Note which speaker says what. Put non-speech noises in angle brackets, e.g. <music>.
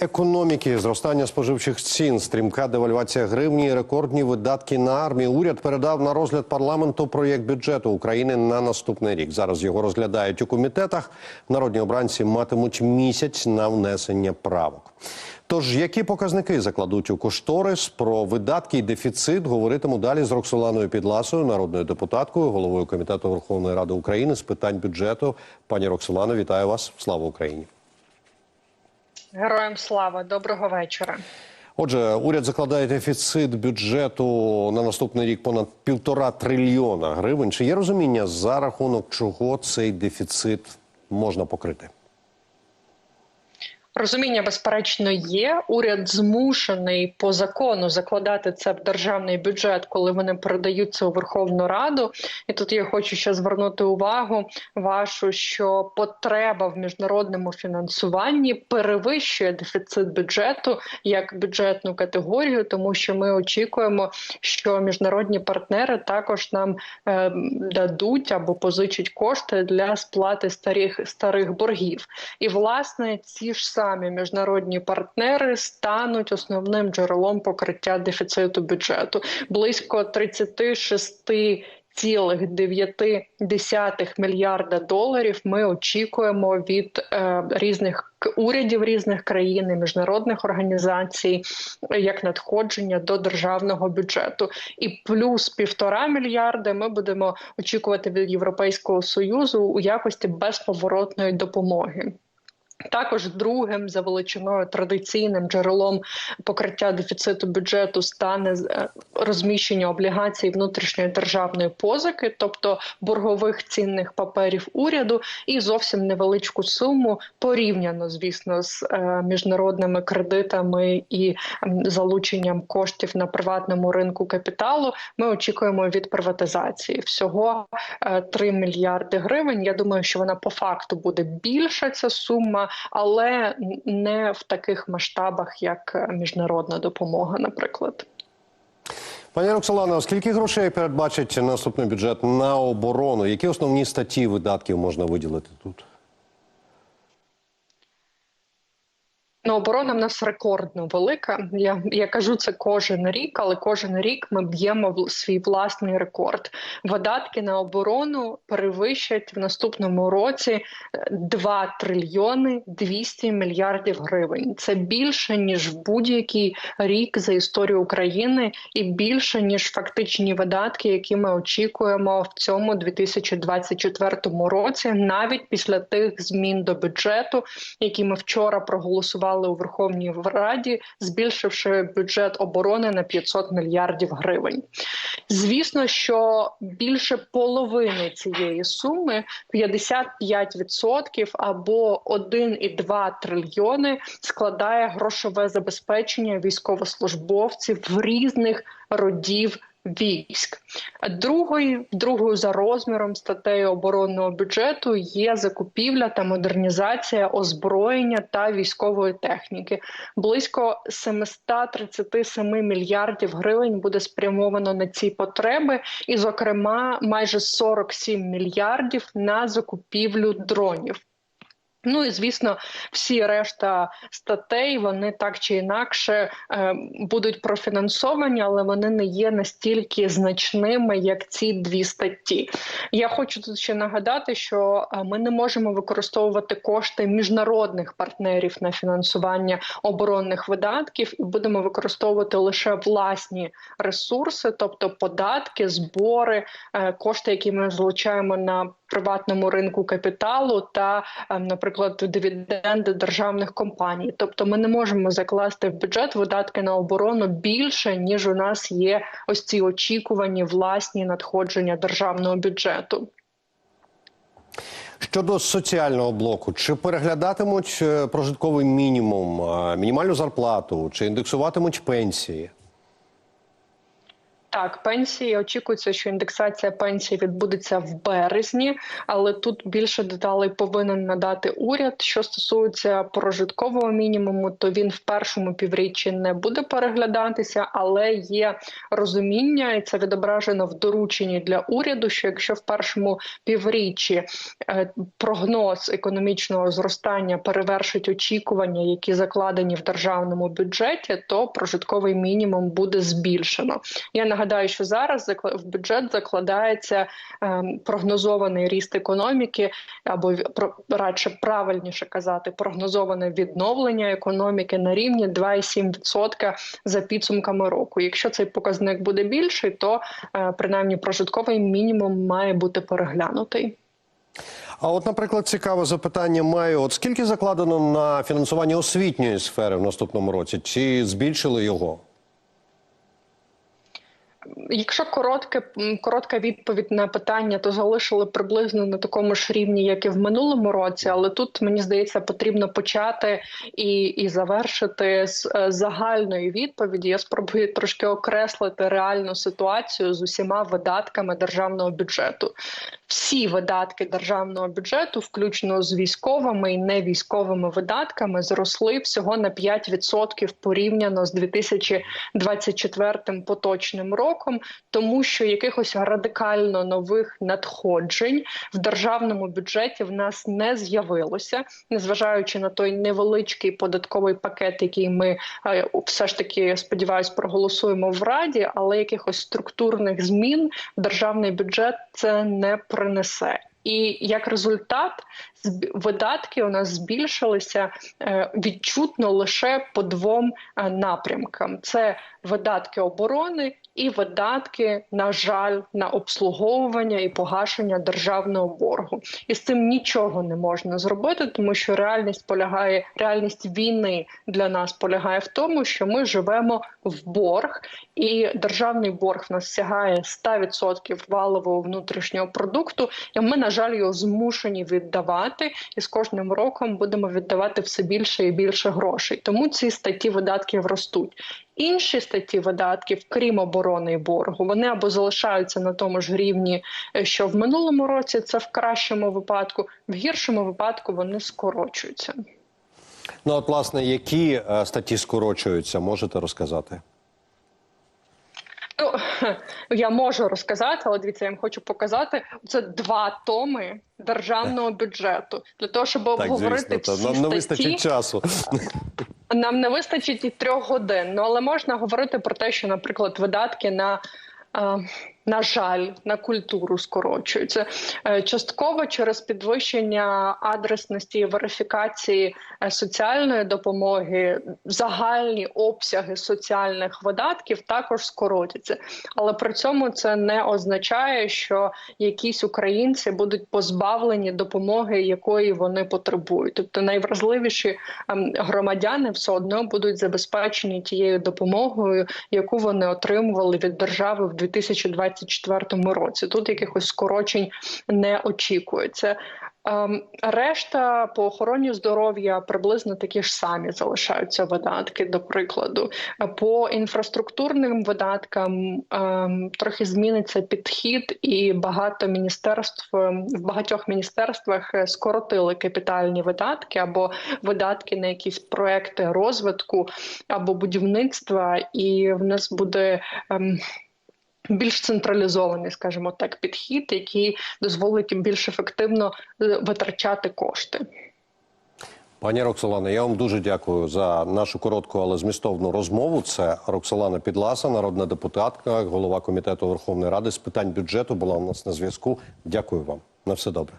Speaker 1: Економіки, зростання споживчих цін, стрімка девальвація гривні, рекордні видатки на армію. Уряд передав на розгляд парламенту проєкт бюджету України на наступний рік. Зараз його розглядають у комітетах. Народні обранці матимуть місяць на внесення правок. Тож, які показники закладуть у кошторис про видатки і дефіцит, говоритиму далі з Роксоланою Підласою, народною депутаткою, головою комітету Верховної Ради України з питань бюджету. Пані Роксолано, вітаю вас! Слава Україні!
Speaker 2: Героям слава, доброго вечора.
Speaker 1: Отже, уряд закладає дефіцит бюджету на наступний рік понад півтора трильйона гривень. Чи є розуміння за рахунок чого цей дефіцит можна покрити?
Speaker 2: Розуміння, безперечно, є. Уряд змушений по закону закладати це в державний бюджет, коли вони передаються у Верховну Раду. І тут я хочу ще звернути увагу вашу, що потреба в міжнародному фінансуванні перевищує дефіцит бюджету як бюджетну категорію, тому що ми очікуємо, що міжнародні партнери також нам е, дадуть або позичать кошти для сплати старих старих боргів. І власне ці ж самі міжнародні партнери стануть основним джерелом покриття дефіциту бюджету близько 36 Цілих 9 мільярда доларів ми очікуємо від е, різних урядів різних країн і міжнародних організацій як надходження до державного бюджету, і плюс півтора мільярда ми будемо очікувати від Європейського союзу у якості безповоротної допомоги. Також другим за величиною традиційним джерелом покриття дефіциту бюджету стане е, розміщення облігацій внутрішньої державної позики, тобто боргових цінних паперів уряду, і зовсім невеличку суму порівняно, звісно, з е, міжнародними кредитами і залученням коштів на приватному ринку капіталу. Ми очікуємо від приватизації всього 3 е, мільярди гривень. Я думаю, що вона по факту буде більша ця сума але не в таких масштабах, як міжнародна допомога, наприклад.
Speaker 1: Пані Роксолана, скільки грошей передбачить наступний бюджет на оборону? Які основні статті видатків можна виділити тут?
Speaker 2: Ну, оборона в нас рекордно велика. Я я кажу це кожен рік, але кожен рік ми б'ємо свій власний рекорд. Видатки на оборону перевищать в наступному році 2 трильйони 200 мільярдів гривень. Це більше ніж будь-який рік за історію України, і більше ніж фактичні видатки, які ми очікуємо в цьому 2024 році, навіть після тих змін до бюджету, які ми вчора проголосували у Верховній Раді, збільшивши бюджет оборони на 500 мільярдів гривень. Звісно, що більше половини цієї суми 55% або 1,2 трильйони складає грошове забезпечення військовослужбовців в різних родів військ. Другою, другою за розміром статтею оборонного бюджету є закупівля та модернізація озброєння та військової техніки. Близько 737 мільярдів гривень буде спрямовано на ці потреби, і, зокрема, майже 47 мільярдів на закупівлю дронів. Ну і звісно, всі решта статей вони так чи інакше е, будуть профінансовані, але вони не є настільки значними, як ці дві статті. Я хочу тут ще нагадати, що е, ми не можемо використовувати кошти міжнародних партнерів на фінансування оборонних видатків, і будемо використовувати лише власні ресурси, тобто податки, збори, е, кошти, які ми залучаємо на приватному ринку капіталу та, е, наприклад, дивіденди державних компаній. Тобто, ми не можемо закласти в бюджет видатки на оборону більше ніж у нас є ось ці очікувані власні надходження державного бюджету.
Speaker 1: Щодо соціального блоку, чи переглядатимуть е, прожитковий мінімум, мінімальну зарплату, чи індексуватимуть пенсії?
Speaker 2: Так, пенсії очікується, що індексація пенсій відбудеться в березні, але тут більше деталей повинен надати уряд. Що стосується прожиткового мінімуму, то він в першому півріччі не буде переглядатися, але є розуміння, і це відображено в дорученні для уряду. Що якщо в першому півріччі е, прогноз економічного зростання перевершить очікування, які закладені в державному бюджеті, то прожитковий мінімум буде збільшено. Я нагадаю, що зараз в бюджет закладається ем, прогнозований ріст економіки, або радше правильніше казати, прогнозоване відновлення економіки на рівні 2,7% за підсумками року. Якщо цей показник буде більший, то е, принаймні прожитковий мінімум має бути переглянутий.
Speaker 1: А от, наприклад, цікаве запитання маю: от скільки закладено на фінансування освітньої сфери в наступному році? Чи збільшили його?
Speaker 2: Якщо коротке коротка відповідь на питання, то залишили приблизно на такому ж рівні, як і в минулому році. Але тут мені здається, потрібно почати і, і завершити з е, загальної відповіді. Я спробую трошки окреслити реальну ситуацію з усіма видатками державного бюджету. Всі видатки державного бюджету, включно з військовими і невійськовими видатками, зросли всього на 5% порівняно з 2024 поточним роком, тому що якихось радикально нових надходжень в державному бюджеті в нас не з'явилося, незважаючи на той невеличкий податковий пакет, який ми е, все ж таки сподіваюсь проголосуємо в раді, але якихось структурних змін в державний бюджет це не принесе. І як результат, видатки у нас збільшилися е, відчутно лише по двом е, напрямкам: це видатки оборони і видатки, на жаль, на обслуговування і погашення державного боргу. І з цим нічого не можна зробити, тому що реальність полягає, реальність війни для нас полягає в тому, що ми живемо в борг, і державний борг в нас сягає 100% валового внутрішнього продукту. І ми, на жаль, його змушені віддавати, і з кожним роком будемо віддавати все більше і більше грошей. Тому ці статті видатків ростуть. Інші статті видатків, крім оборони і боргу, вони або залишаються на тому ж рівні, е, що в минулому році, це в кращому випадку, в гіршому випадку вони скорочуються.
Speaker 1: Ну, от, власне, які е, статті скорочуються, можете розказати? <laughs>
Speaker 2: Я можу розказати, але дивіться, я вам хочу показати. Це два томи державного бюджету для того, щоб
Speaker 1: Так,
Speaker 2: обговорити всі
Speaker 1: нам не вистачить часу. <laughs>
Speaker 2: Нам не вистачить і трьох годин. Ну але можна говорити про те, що, наприклад, видатки на. На жаль, на культуру скорочуються Е, частково через підвищення адресності і верифікації е, соціальної допомоги, загальні обсяги соціальних видатків також скоротяться. Але при цьому це не означає, що якісь українці будуть позбавлені допомоги, якої вони потребують. Тобто найвразливіші ем, громадяни все одно будуть забезпечені тією допомогою, яку вони отримували від держави в 2024 році. Тут якихось скорочень не очікується. Ем, Решта по охороні здоров'я приблизно такі ж самі залишаються видатки. До прикладу, по інфраструктурним видаткам ем, трохи зміниться підхід, і багато міністерств ем, в багатьох міністерствах е, скоротили капітальні видатки або видатки на якісь проекти розвитку або будівництва, і в нас буде. Більш централізований, скажімо так, підхід, який дозволить їм більш ефективно е, витрачати кошти.
Speaker 1: Пані Роксолана, я вам дуже дякую за нашу коротку, але змістовну розмову. Це Роксолана Підласа, народна депутатка, голова комітету Верховної Ради з питань бюджету. Була у нас на зв'язку. Дякую вам. На все добре.